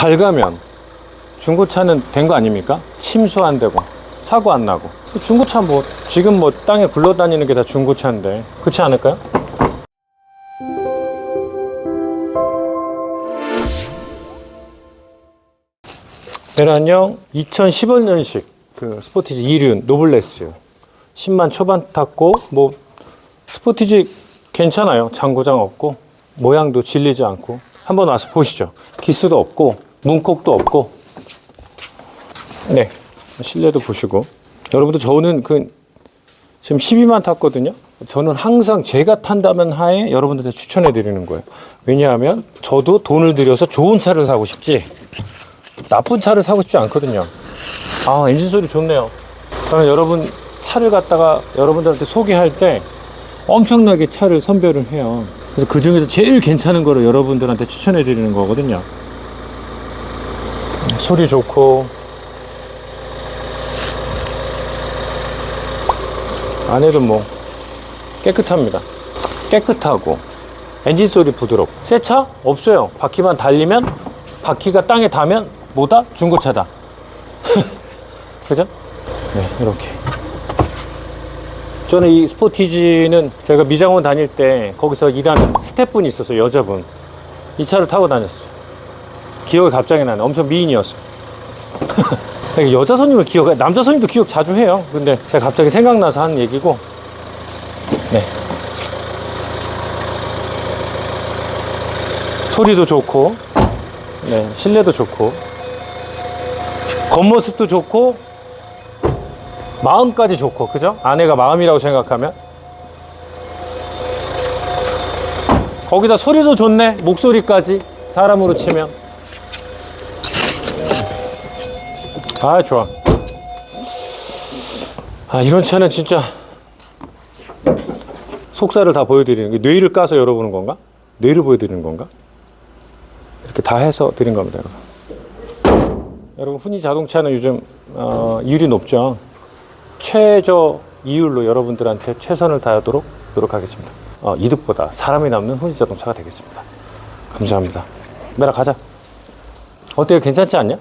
잘 가면 중고차는 된 거 아닙니까? 침수 안 되고 사고 안 나고. 중고차 뭐 지금 뭐 땅에 굴러다니는 게 다 중고차인데 그렇지 않을까요? 베란형 2015년식 그 스포티지 2륜 노블레스. 10만 초반 탔고 뭐 스포티지 괜찮아요. 장고장 없고 모양도 질리지 않고. 한번 와서 보시죠. 기스도 없고 문콕도 없고 네 실내도 보시고 여러분들 저는 그 지금 12만 탔거든요 저는 항상 제가 탄다면 하에 여러분들한테 추천해 드리는 거예요 왜냐하면 저도 돈을 들여서 좋은 차를 사고 싶지 나쁜 차를 사고 싶지 않거든요. 아, 엔진 소리 좋네요. 저는 여러분 차를 갖다가 여러분들한테 소개할 때 엄청나게 차를 선별을 해요. 그래서 그 중에서 제일 괜찮은 거를 여러분들한테 추천해 드리는 거거든요. 소리 좋고, 안에도 뭐 깨끗합니다. 깨끗하고, 엔진 소리 부드럽고. 새 차? 없어요. 바퀴만 달리면, 바퀴가 땅에 닿으면 뭐다? 중고차다. 그죠? 네, 이렇게. 저는 이 스포티지는 제가 미장원 다닐 때 거기서 일하는 스태프분이 있었어요, 여자분. 이 차를 타고 다녔어요. 기억이 갑자기 나네. 엄청 미인이었어요. 되게 여자 손님을 기억, 남자 손님도 기억 자주 해요. 근데 제가 갑자기 생각나서 하는 얘기고. 네. 소리도 좋고, 네, 실내도 좋고, 겉모습도 좋고, 마음까지 좋고, 그죠? 아내가 마음이라고 생각하면. 거기다 소리도 좋네, 목소리까지. 사람으로 치면. 아, 좋아. 아, 이런 차는 진짜 속살을 다 보여드리는 게 뇌를 까서 열어보는 건가? 뇌를 보여드리는 건가? 이렇게 다 해서 드린 겁니다, 여러분. 여러분, 훈이 자동차는 요즘 어, 이율이 높죠. 최저 이율로 여러분들한테 최선을 다하도록 노력하겠습니다. 어, 이득보다 사람이 남는 훈이 자동차가 되겠습니다. 감사합니다. 메라 가자. 어때요? 괜찮지 않냐?